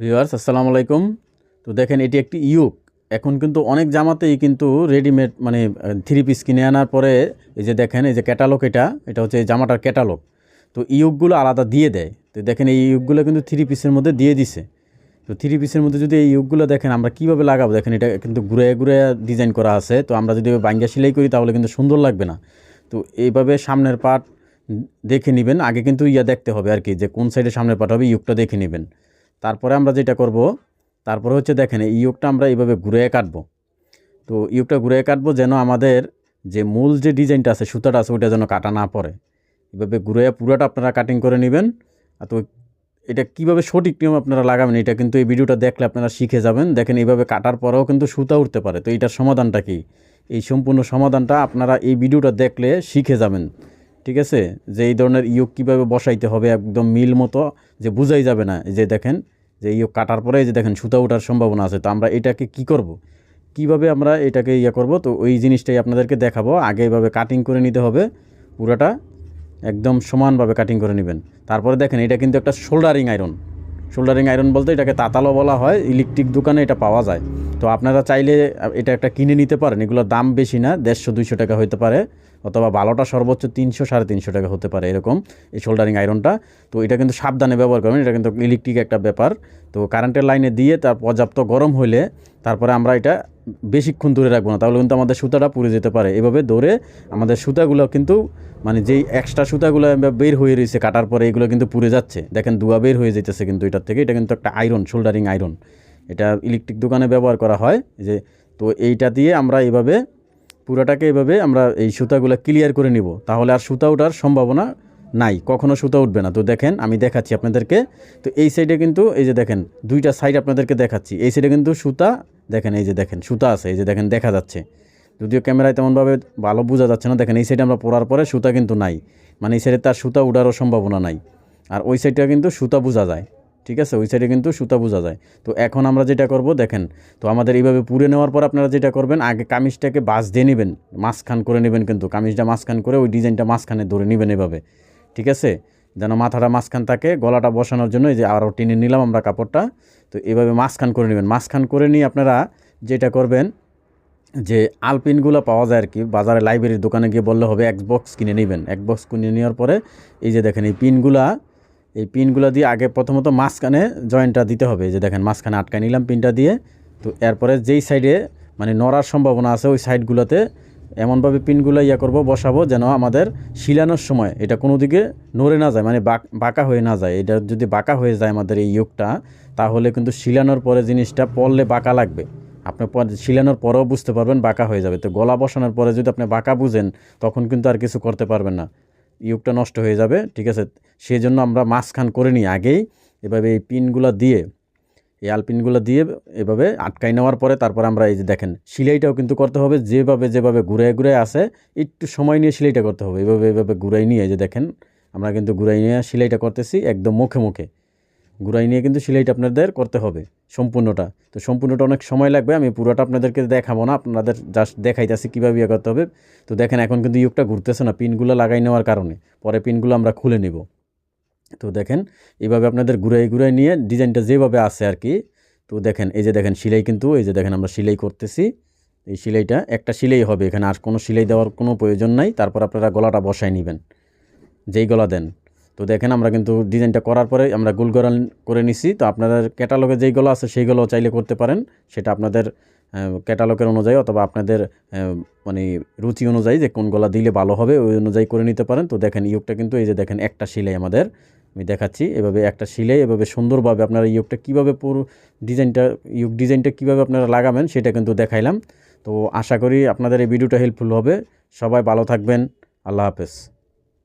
Viewers, আসসালামু আলাইকুম। তো দেখেন, এটি একটি ইউক। এখন কিন্তু অনেক জামাতেই কিন্তু রেডিমেড মানে থ্রি পিস কিনে আনার পরে এই যে দেখেন, এই যে ক্যাটালগ এটা এটা হচ্ছে জামাটার ক্যাটালগ তো ইউকগুলো আলাদা দিয়ে দেয়। তো দেখেন, এই ইউকগুলো কিন্তু থ্রি পিসের মধ্যে দিয়ে দিছে। তো থ্রি পিসের মধ্যে যদি এই ইউকগুলো দেখেন, আমরা কীভাবে লাগাবো? দেখেন, এটা কিন্তু ঘুরে ঘুরে ডিজাইন করা আছে। তো আমরা যদি বাঙ্গা সেলাই করি, তাহলে কিন্তু সুন্দর লাগবে না। তো এইভাবে সামনের পার্ট দেখে নেবেন। আগে কিন্তু ইয়া দেখতে হবে আর কি, যে কোন সাইডে সামনের পার্ট হবে, ইউকটা দেখে নেবেন। তারপরে আমরা যেটা করব, তারপরে হচ্ছে দেখেন, এই ইউকটা আমরা এইভাবে ঘুরে কাটবো। তো ইউকটা ঘুরে কাটবো যেন আমাদের যে মূল যে ডিজাইনটা আছে, সুতাটা আছে, ওইটা যেন কাটা না পড়ে। এভাবে ঘুরে পুরোটা আপনারা কাটিং করে নেবেন। তো এটা কীভাবে সঠিক নিয়ম আপনারা লাগাবেন, এটা কিন্তু এই ভিডিওটা দেখলে আপনারা শিখে যাবেন। দেখেন, এইভাবে কাটার পরেও কিন্তু সুতা উঠতে পারে। তো এইটার সমাধানটা কি? এই সম্পূর্ণ সমাধানটা আপনারা এই ভিডিওটা দেখলে শিখে যাবেন। ঠিক আছে? যে এই ধরনের ইয়োগ কীভাবে বসাইতে হবে একদম মিল মতো যে বোঝাই যাবে না, যে দেখেন, যে ইয়োগ কাটার পরে যে দেখেন সুতা ওঠার সম্ভাবনা আছে, তো আমরা এটাকে কি করব। কীভাবে আমরা এটাকে ইয়ে করব? তো ওই জিনিসটাই আপনাদেরকে দেখাবো। আগে এভাবে কাটিং করে নিতে হবে, পুরাটা একদম সমানভাবে কাটিং করে নেবেন। তারপরে দেখেন, এটা কিন্তু একটা শোল্ডারিং আয়রন শোল্ডারিং আয়রন বলতে এটাকে তাতালো বলা হয়, ইলেকট্রিক দোকানে এটা পাওয়া যায়। তো আপনারা চাইলে এটা একটা কিনে নিতে পারেন। এগুলোর দাম বেশি না, দেড়শো, দুইশো টাকা হতে পারে, অথবা ভালোটা সর্বোচ্চ তিনশো, সাড়ে তিনশো টাকা হতে পারে এরকম এই শোল্ডারিং আয়রনটা। তো এটা কিন্তু সাবধানে ব্যবহার করবেন, এটা কিন্তু ইলেকট্রিক একটা ব্যাপার। তো কারেন্টের লাইনে দিয়ে তার পর্যাপ্ত গরম হলে তারপরে আমরা এটা বেশিক্ষণ দূরে রাখব না, তাহলে কিন্তু আমাদের সুতাটা পুড়ে যেতে পারে। এভাবে দৌড়ে আমাদের সুতাগুলো কিন্তু মানে যেই এক্সট্রা সুতাগুলো বের হয়ে রয়েছে কাটার পরে, এগুলো কিন্তু পুড়ে যাচ্ছে। দেখেন দুয়া বের হয়ে যেতেছে কিন্তু এটার থেকে। এটা কিন্তু একটা আয়রন শোল্ডারিং আয়রন এটা ইলেকট্রিক দোকানে ব্যবহার করা হয় যে, তো এইটা দিয়ে আমরা এইভাবে পুরোটাকে এভাবে আমরা এই সুতাগুলো ক্লিয়ার করে নিব। তাহলে আর সুতা ওঠার সম্ভাবনা নাই, কখনো সুতা উঠবে না। তো দেখেন আমি দেখাচ্ছি আপনাদেরকে। তো এই সাইডে কিন্তু, এই যে দেখেন, দুইটা সাইড আপনাদেরকে দেখাচ্ছি। এই সাইডে কিন্তু সুতা দেখেন, এই যে দেখেন, সুতা আছে, এই যে দেখেন, দেখা যাচ্ছে। যদিও ক্যামেরায় তেমনভাবে ভালো বোঝা যাচ্ছে না। দেখেন, এই সাইডে আমরা পরার পরে সুতা কিন্তু নাই। মানে এই সাইডে তার সুতা উঠারও সম্ভাবনা নাই। আর ওই সাইডটা কিন্তু সুতা বোঝা যায়। ঠিক আছে? ওই সাইডে কিন্তু সুতা বোঝা যায়। তো এখন আমরা যেটা করব, দেখেন, তো আমাদের এইভাবে পুড়ে নেওয়ার পর আপনারা যেটা করবেন, আগে কামিজটাকে বাস দিয়ে নেবেন, মাঝখান করে নেবেন কিন্তু। কামিজটা মাঝখান করে ওই ডিজাইনটা মাঝখানে ধরে নেবেন এভাবে। ঠিক আছে? যেন মাথাটা মাঝখান থাকে, গলাটা বসানোর জন্য এই যে আরও টেনে নিলাম আমরা কাপড়টা। তো এভাবে মাঝখান করে নেবেন। মাঝখান করে নিয়ে আপনারা যেটা করবেন, যে আলপিনগুলো পাওয়া যায় আর কি, বাজারে লাইব্রেরির দোকানে গিয়ে বললে হবে, এক বক্স কিনে নেবেন। এক বক্স কিনে নেওয়ার পরে এই যে দেখেন, এই পিনগুলা, এই পিনগুলো দিয়ে আগে প্রথমত মাঝখানে জয়েন্টটা দিতে হবে। যে দেখেন, মাঝখানে আটকায় নিলাম পিনটা দিয়ে। তো এরপরে যেই সাইডে মানে নড়ার সম্ভাবনা আছে, ওই সাইডগুলোতে এমনভাবে পিনগুলো ইয়া করব, বসাবো যেন আমাদের শিলানোর সময় এটা কোনো দিকে নড়ে না যায় মানে বাঁকা হয়ে না যায়। এটা যদি বাঁকা হয়ে যায় আমাদের এই ইয়োগটা, তাহলে কিন্তু শিলানোর পরে জিনিসটা পড়লে বাঁকা লাগবে। আপনি শিলানোর পরেও বুঝতে পারবেন বাঁকা হয়ে যাবে। তো গলা বসানোর পরে যদি আপনি বাঁকা বুঝেন, তখন কিন্তু আর কিছু করতে পারবেন না। ইউকটা নষ্ট হয়ে যাবে, ঠিক আছে? সেই জন্য আমরা মাঝখান করে নিই আগেই। এভাবে এই পিনগুলো দিয়ে এই আলপিনগুলো দিয়ে এভাবে আটকাই নেওয়ার পরে তারপর আমরা এই যে দেখেন, সিলাইটাও কিন্তু করতে হবে, যেভাবে যেভাবে ঘুরে ঘুরে আসে একটু সময় নিয়ে সিলাইটা করতে হবে। এভাবে এভাবে ঘুরাই নিয়ে যে দেখেন, আমরা কিন্তু ঘুরাই নিয়ে সিলাইটা করতেছি একদম মুখে মুখে। ঘুরাই নিয়ে কিন্তু সিলাইটা আপনাদের করতে হবে সম্পূর্ণটা। তো সম্পূর্ণটা অনেক সময় লাগবে, আমি পুরোটা আপনাদেরকে দেখাবো না, আপনাদের জাস্ট দেখাইতেছি কীভাবে ইয়ে করতে হবে। তো দেখেন, এখন কিন্তু ইউকটা ঘুরতেছে না, পিনগুলো লাগাই নেওয়ার কারণে। পরে পিনগুলো আমরা খুলে নিব। তো দেখেন এইভাবে আপনাদের ঘুরাই ঘুরাই নিয়ে ডিজাইনটা যেভাবে আছে আর কি, তো দেখেন, এই যে দেখেন সিলাই কিন্তু, এই যে দেখেন আমরা সিলাই করতেছি, এই সিলাইটা একটা সিলাই হবে এখানে, আর কোনো সিলাই দেওয়ার কোনো প্রয়োজন নাই, তারপর আপনারা গলাটা বসায় নেবেন, যেই গলা দেন। তো দেখেন আমরা কিন্তু ডিজাইনটা করার পরে আমরা গোল গড়ান করে নিছি, তো আপনাদের ক্যাটালগে যেই গলা আছে সেইগুলো চাইলে করতে পারেন, সেটা আপনাদের ক্যাটালগের অনুযায়ী অথবা আপনাদের মানে রুচি অনুযায়ী যে কোন গলা দিলে ভালো হবে, ওই অনুযায়ী করে নিতে পারেন। তো দেখেন ইয়োগটা কিন্তু এই যে দেখেন একটা সিলাই আমাদের আমি দেখাচ্ছি, এভাবে একটা সিলাই এভাবে সুন্দরভাবে আপনারা ইয়োগটা কীভাবে পুরো ডিজাইনটা ইয়োগ ডিজাইনটা কীভাবে আপনারা লাগাবেন সেটা কিন্তু দেখাইলাম। তো আশা করি আপনাদের এই ভিডিওটা হেল্পফুল হবে। সবাই ভালো থাকবেন। আল্লাহ হাফেজ।